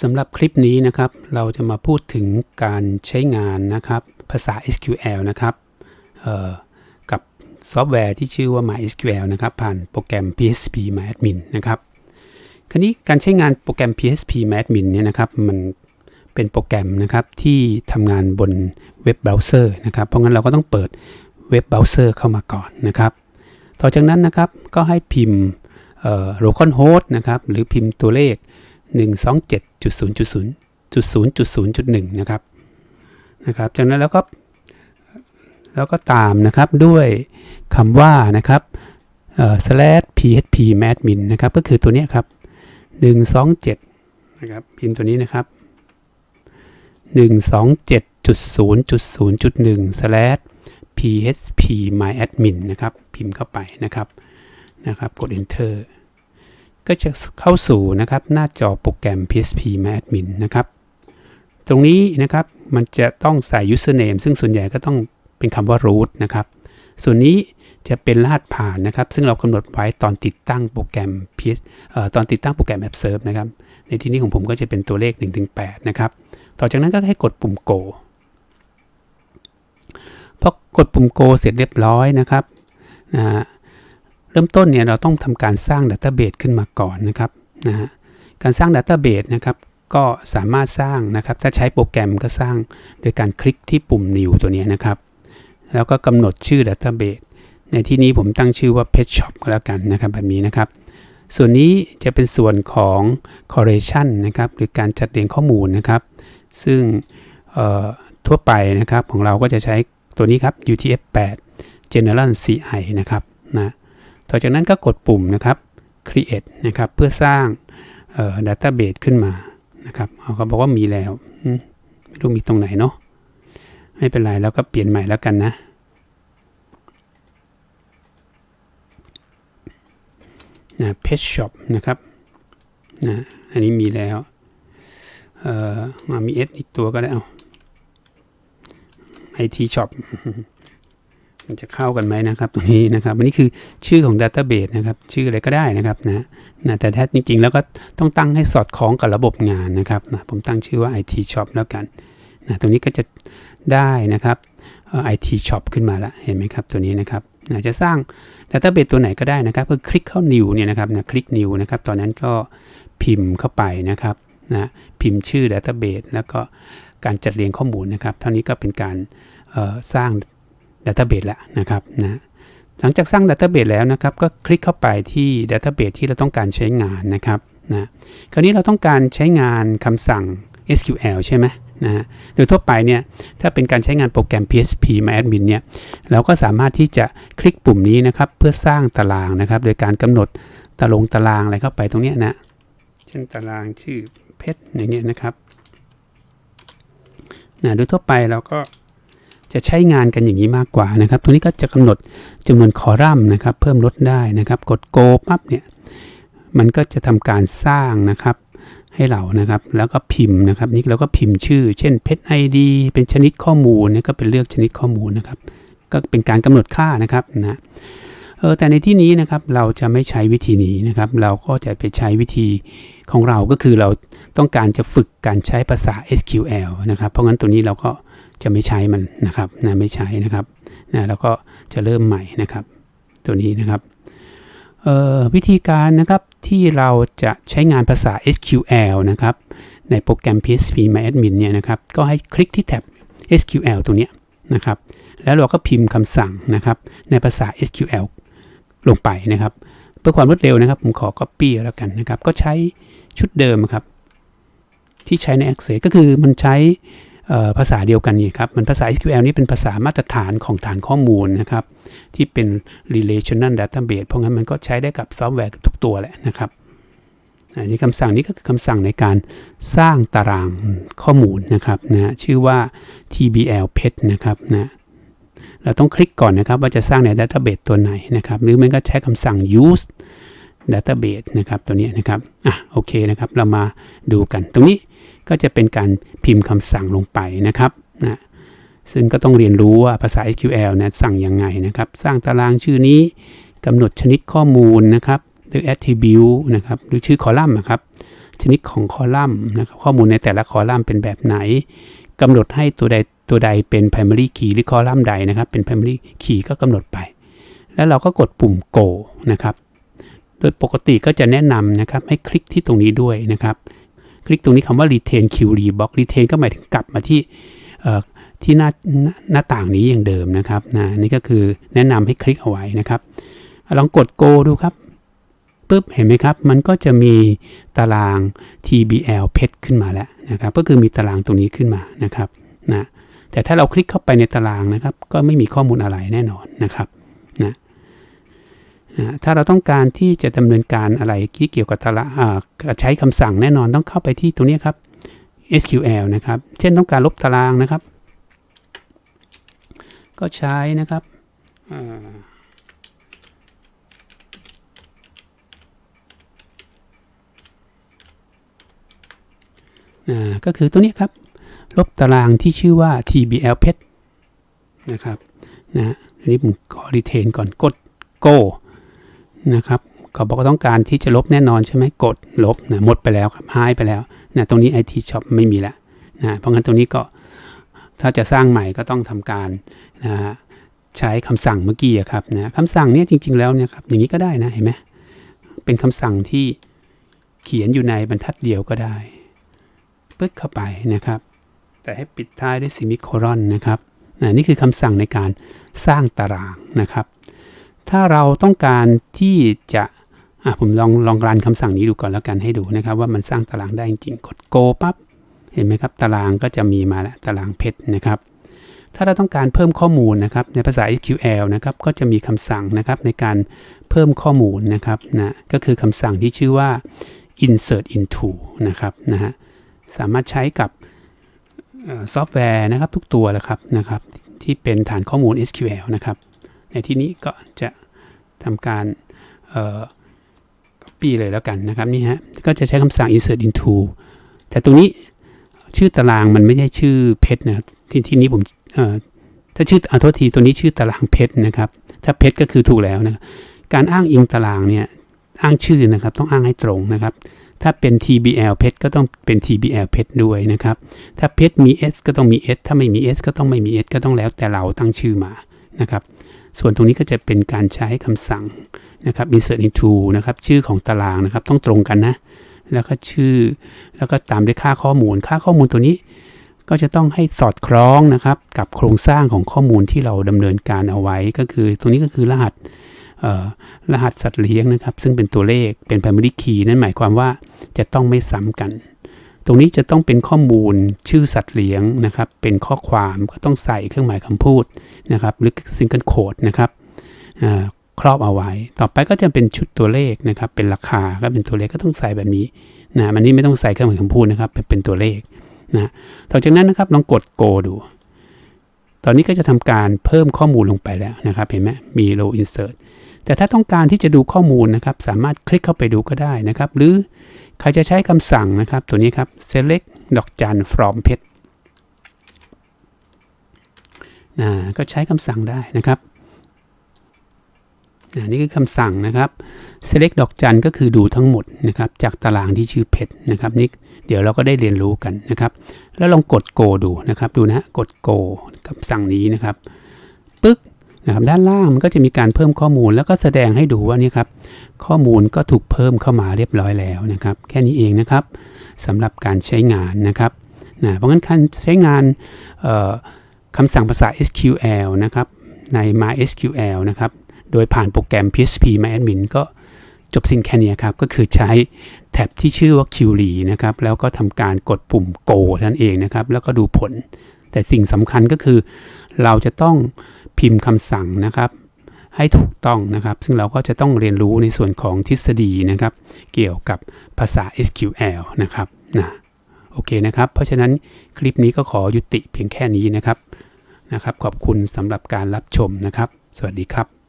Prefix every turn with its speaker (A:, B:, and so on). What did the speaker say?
A: สำหรับคลิปนี้นะครับ เราจะมาพูดถึงการใช้งานนะครับ ภาษา SQL นะครับกับซอฟต์แวร์ที่ชื่อว่า MySQL นะครับ ผ่านโปรแกรม PHP MyAdmin นะครับคราวนี้การใช้งานโปรแกรม PHP MyAdmin เนี่ยนะครับ มันเป็นโปรแกรมนะครับที่ทำงานบนเว็บเบราว์เซอร์นะครับ เพราะงั้นเราก็ต้องเปิดเว็บเบราว์เซอร์เข้ามาก่อนนะครับ ต่อจากนั้นนะครับก็ให้พิมพ์เอ่อ localhost นะครับ หรือพิมพ์ตัวเลข 127.0.0.0.0.1 นะครับนะครับ จากนั้นแล้วก็แล้วก็ตามนะครับด้วยคำว่านะครับเออ slash php admin นะครับ ก็คือตัวนี้ครับ 127 นะครับ พิมพ์ตัวนี้นะครับ 127.0.0.1 slash php myadmin นะครับ พิมพ์เข้าไปนะครับนะครับ กด enter ก็จะเข้าสู่นะครับหน้าจอโปรแกรม PHP MyAdmin นะครับ ตรงนี้นะครับมันจะต้องใส่ username ซึ่งส่วนใหญ่ก็ต้องเป็นคำว่า root นะครับ ส่วนนี้จะเป็นรหัสผ่านนะครับ ซึ่งเรากำหนดไว้ตอนติดตั้งโปรแกรม PS เอ่อตอนติดตั้งโปรแกรม App Serve นะครับ ในที่นี้ของผมก็จะเป็นตัวเลข 1-8 นะครับ ต่อจากนั้นก็ให้กดปุ่ม go พอกดปุ่ม go เสร็จเรียบร้อยนะครับนะฮะ เริ่มต้นเนี่ยเราต้องทำการสร้างดัตต้าเบสขึ้นมาก่อนนะครับนะฮะการสร้างดัตต้าเบสนะครับก็สามารถสร้างนะครับถ้าใช้โปรแกรมก็สร้างโดยการคลิกที่ปุ่ม new ตัวนี้นะครับ แล้วก็กำหนดชื่อดัตต้าเบสในที่นี้ผมตั้งชื่อว่า pet shop ก็แล้วกันนะครับแบบนี้นะครับ ส่วนนี้จะเป็นส่วนของ correlation นะครับหรือการจัดเรียงข้อมูลนะครับ ซึ่งทั่วไปนะครับของเราก็จะใช้ตัวนี้ครับ UTF-8 General CI นะครับนะ ต่อจากนั้นก็กดปุ่มนะครับ create นะครับ เพื่อสร้างเอ่อ database ขึ้นมานะครับเขาบอกว่ามีแล้วไม่รู้มีตรงไหนเนาะไม่เป็นไรแล้วก็เปลี่ยนใหม่แล้วกันนะ นะ pet shop นะครับ นะ อันนี้มีแล้ว เอ่อ มามี s อีกตัวก็ได้เอา IT shop มันจะเข้ากันไหมนะครับตรงนี้นะครับอันนี้คือชื่อของ Database นะครับ ชื่ออะไรก็ได้นะครับนะนะแต่แท้จริง ๆ แล้วก็ต้องตั้งให้สอดคล้องกับระบบงานนะครับนะผมตั้งชื่อว่า IT Shop แล้วกันนะตรงนี้ก็จะได้นะครับเอ่อ IT Shop ขึ้นมาละเห็นไหมครับตัวนี้นะครับนะจะสร้าง Database ตัวไหนก็ได้นะครับเพื่อคลิกเข้า New เนี่ยนะครับนะคลิก New นะครับ ตอนนั้นก็พิมพ์เข้าไปนะครับนะพิมพ์ชื่อ Database แล้วก็การจัดเรียงข้อมูลนะครับ เท่านี้ก็เป็นการสร้าง Database แล้วนะครับนะหลังจากสร้าง Database แล้วนะครับก็คลิกเข้าไปที่ Database ที่เราต้องการใช้งานนะครับนะคราวนี้เราต้องการใช้งานคำสั่ง SQL ใช่ไหมนะฮะโดยทั่วไปเนี่ยถ้าเป็นการใช้งานโปรแกรม PHP MyAdmin เนี่ยเราก็สามารถที่จะคลิกปุ่มนี้นะครับเพื่อสร้างตารางนะครับ โดยการกำหนดตารางตารางอะไรเข้าไปตรงเนี้ยนะเช่นตารางชื่อเพชรอย่างเงี้ยนะครับนะโดยทั่วไปเราก็ จะใช้งานกันอย่างนี้มากกว่านะครับ ตัวนี้ก็จะกำหนดจำนวนคอลัมน์นะครับ เพิ่มลดได้นะครับ กด go ปั๊บเนี่ยมันก็จะทำการสร้างนะครับให้เรานะครับ แล้วก็พิมพ์นะครับ นี่เราก็พิมพ์ชื่อ เช่นเพชร ID เป็นชนิดข้อมูลเนี่ยก็เป็นเลือกชนิดข้อมูลนะครับ ก็เป็นการกำหนดค่านะครับนะเออแต่ในที่นี้นะครับเราจะไม่ใช้วิธีนี้นะครับ เราก็จะไปใช้วิธีของเราก็คือเราต้องการจะฝึกการใช้ภาษา SQL นะครับ เพราะงั้นตัวนี้เราก็ จะไม่ใช้มันนะครับนะไม่ใช้นะครับนะแล้วก็จะเริ่มใหม่นะครับ ตัวนี้นะครับวิธีการนะครับที่เราจะใช้งานภาษา SQL นะครับในโปรแกรม PHP MyAdmin เนี่ยนะครับก็ให้คลิกที่แท็บ SQL ตัวนี้นะครับแล้วเราก็พิมพ์คำสั่งนะครับในภาษา SQL ลงไปนะครับ เพื่อความรวดเร็วนะครับ ผมขอ Copy แล้วกันนะครับ ก็ใช้ชุดเดิมครับ ที่ใช้ใน Access ก็คือมันใช้ ภาษาเดียวกันนี่ครับ มันภาษา SQL นี่เป็นภาษามาตรฐานของฐานข้อมูลนะครับ ที่เป็น relational database เพราะงั้นมันก็ใช้ได้กับซอฟต์แวร์ทุกตัวแหละนะครับอันนี้คำสั่งนี้ก็คือคำสั่งในการสร้างตารางข้อมูลนะครับนะชื่อว่า tbl pet นะครับนะเราต้องคลิกก่อนนะครับ ว่าจะสร้างใน database ตัวไหนนะครับ หรือมันก็ใช้คำสั่ง use database นะครับตัวนี้นะครับอะโอเคนะครับ เรามาดูกันตรงนี้ ก็จะเป็นการพิมพ์คำสั่งลงไปนะครับนะซึ่งก็ต้องเรียนรู้ว่าภาษา SQL นะสั่งยังไงนะครับ สร้างตารางชื่อนี้กำหนดชนิดข้อมูลนะครับ หรือ attribute นะครับ หรือชื่อคอลัมน์นะครับชชนิดของคอลัมน์นะครับ ข้อมูลในแต่ละคอลัมน์เป็นแบบไหนกำหนดให้ตัวใดตัวใดเป็น primary key หรือคอลัมน์ใดนะครับ เป็น primary key ก็กำหนดไป แล้วเราก็กดปุ่ม go นะครับ โดยปกติก็จะแนะนำนะครับให้คลิกที่ตรงนี้ด้วยนะครับ คลิกตรงนี้คำว่า retain query box retain ก็หมายถึงกลับมาที่ที่หน้าหน้าต่างนี้อย่างเดิมนะครับนะนี่ก็คือแนะนำให้คลิกเอาไว้นะครับ ลองกด go ดูครับปุ๊บเห็นไหมครับ มันก็จะมีตาราง TBL pet ขึ้นมาแล้วนะครับ ก็คือมีตารางตรงนี้ขึ้นมานะครับนะแต่ถ้าเราคลิกเข้าไปในตารางนะครับ ก็ไม่มีข้อมูลอะไรแน่นอนนะครับนะ นะถ้าเราต้องการที่จะดำเนินการอะไรที่เกี่ยวกับตารางใช้คำสั่งแน่นอนต้องเข้าไปที่ตรงนี้ครับ SQL นะครับ เช่นต้องการลบตารางนะครับ ก็ใช้นะครับก็คือตัวนี้ครับ ลบตารางที่ชื่อว่า tbl pet นะครับนะอันนี้ผมขอ retain ก่อนกด go นะครับเขาบอกว่าต้องการที่จะลบแน่นอนใช่ไหมกดลบนะหมดไปแล้วครับหายไปแล้วนะตรงนี้ IT shop ไม่มีแล้วนะเพราะงั้นตรงนี้ก็ถ้าจะสร้างใหม่ก็ต้องทำการนะใช้คำสั่งเมื่อกี้ครับนะคำสั่งเนี้ยจริง ๆแล้วเนี่ยครับอย่างนี้ก็ได้นะเห็นไหมเป็นคำสั่งที่เขียนอยู่ในบรรทัดเดียวก็ได้ปึ๊กเข้าไปนะครับ แต่ให้ปิดท้ายด้วยซิมิโครอนนะครับนะนี่คือคำสั่งในการสร้างตารางนะครับ ถ้าเราต้องการที่จะอะผมลองลองรันคำสั่งนี้ดูก่อนแล้วกันให้ดูนะครับ ว่ามันสร้างตารางได้จริงกด go ปั๊บเห็นไหมครับ ตารางก็จะมีมาแล้วตารางเพชรนะครับ ถ้าเราต้องการเพิ่มข้อมูลนะครับ ในภาษา SQL นะครับก็จะมีคำสั่งนะครับในการเพิ่มข้อมูลนะครับนะก็คือคำสั่งที่ชื่อว่า insert into นะครับนะฮะสามารถใช้กับซอฟต์แวร์นะครับทุกตัวแหละครับนะครับที่เป็นฐานข้อมูล SQL นะครับ ในที่นี้ก็จะทำการ copy เลยแล้วกันนะครับนี่ฮะก็จะใช้คำสั่ง insert into แต่ตรงนี้ชื่อตารางมันไม่ใช่ชื่อเพชรนะที่ที่นี้ผมถ้าชื่ออโทษทีตัวนี้ชื่อตารางเพชรนะครับ ถ้าเพชรก็คือถูกแล้วนะการอ้างอิงตารางเนี่ยอ้างชื่อนะครับต้องอ้างให้ตรงนะครับ ถ้าเป็น TBL เพชรก็ต้องเป็น TBL เพชรด้วยนะครับ ถ้าเพชรมี S ก็ต้องมี S ถ้าไม่มี S ก็ต้องไม่มี S ก็ต้องแล้วแต่เราตั้งชื่อมานะครับ ส่วนตรงนี้ก็จะเป็นการใช้คำสั่งนะครับ insert into นะครับชื่อของตารางนะครับต้องตรงกันนะ แล้วก็ชื่อ แล้วก็ตามด้วยค่าข้อมูล ค่าข้อมูลตัวนี้ก็จะต้องให้สอดคล้องนะครับกับโครงสร้างของข้อมูลที่เราดำเนินการเอาไว้ก็คือ ตรงนี้ก็คือรหัสเอ่อรหัสสัตว์เลี้ยงนะครับ ซึ่งเป็นตัวเลขเป็น primary key นั่นหมายความว่าจะต้องไม่ซ้ำกัน ตรงนี้จะต้องเป็นข้อมูลชื่อสัตว์เลี้ยงนะครับ เป็นข้อความก็ต้องใส่เครื่องหมายคำพูดนะครับหรือ single code นะครับครอบเอาไว้ ต่อไปก็จะเป็นชุดตัวเลขนะครับ เป็นราคาก็เป็นตัวเลขก็ต้องใส่แบบนี้นะมันนี้ไม่ต้องใส่เครื่องหมายคำพูดนะครับ เป็นตัวเลขนะต่อจากนั้นนะครับลองกด go ดู ตอนนี้ก็จะทำการเพิ่มข้อมูลลงไปแล้วนะครับ เห็นไหมมี row insert แต่ถ้าต้องการที่จะดูข้อมูลนะครับสามารถคลิกเข้าไปดูก็ได้นะครับ หรือใครจะใช้คำสั่งนะครับ ตัวนี้ครับ select ดอกจัน from pet นะก็ใช้คำสั่งได้นะครับนะนี่คือคำสั่งนะครับ select ดอกจันก็คือดูทั้งหมดนะครับ จากตารางที่ชื่อ pet นะครับนี่เดี๋ยวเราก็ได้เรียนรู้กันนะครับ แล้วลองกด go ดูนะครับ ดูนะ กด go คำสั่งนี้นะครับ นะครับด้านล่างมันก็จะมีการเพิ่มข้อมูลแล้วก็แสดงให้ดูว่านี่ครับข้อมูลก็ถูกเพิ่มเข้ามาเรียบร้อยแล้วนะครับแค่นี้เองนะครับสำหรับการใช้งานนะครับนะเพราะงั้นการใช้งานคำสั่งภาษา SQL นะครับใน MySQL นะครับโดยผ่านโปรแกรม PHP MyAdmin ก็จบสิ้นแค่นี้ครับ ก็คือใช้แท็บที่ชื่อว่า Query นะครับ แล้วก็ทำการกดปุ่ม Go นั่นเองนะครับ แล้วก็ดูผล แต่สิ่งสำคัญก็คือเราจะต้อง พิมพ์คำสั่งนะครับ ให้ถูกต้องนะครับ ซึ่งเราก็จะต้องเรียนรู้ในส่วนของทฤษฎีนะครับ เกี่ยวกับภาษา SQL นะครับนะโอเคนะครับ เพราะฉะนั้นคลิปนี้ก็ขอยุติเพียงแค่นี้นะครับนะครับ ขอบคุณสำหรับการรับชมนะครับ สวัสดีครับ